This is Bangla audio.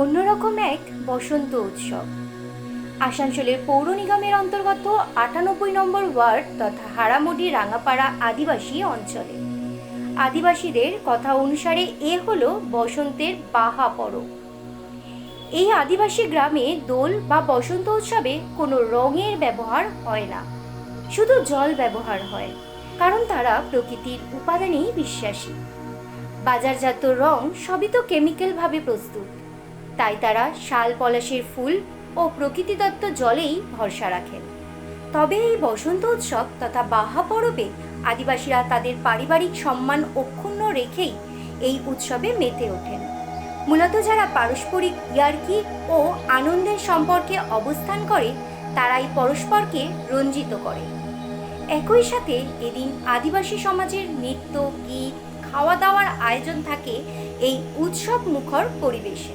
অন্যরকম এক বসন্ত উৎসব। আসানসোলের পৌর নিগমের অন্তর্গত আটানব্বই নম্বর ওয়ার্ড তথা হারামুডি, রাঙাপাড়া আদিবাসী অঞ্চলে। আদিবাসীদের কথা অনুসারে এ হলো বসন্তের বাহা পরব। এই আদিবাসী গ্রামে দোল বা বসন্ত উৎসবে কোনো রঙের ব্যবহার হয় না। শুধু জল ব্যবহার হয়, কারণ তারা প্রকৃতির উপাদানেই বিশ্বাসী। বাজারজাত রং সবই তো কেমিক্যালভাবে প্রস্তুত। তাই তারা শাল পলাশের ফুল ও প্রকৃতিদত্ত জলেই ভরসা রাখেন। তবে এই বসন্ত উৎসব তথা বাহা পরবে আদিবাসীরা তাদের পারিবারিক সম্মান অক্ষুণ্ণ রেখেই এই উৎসবে মেতে ওঠেন। মূলত যারা পারস্পরিক ইয়ার্কি ও আনন্দের সম্পর্কে অবস্থান করে, তারাই পরস্পরকে রঞ্জিত করে। একই সাথে এদিন আদিবাসী সমাজের নৃত্য, গীত খাওয়া দাওয়ার আয়োজন থাকে এই উৎসব মুখর পরিবেশে।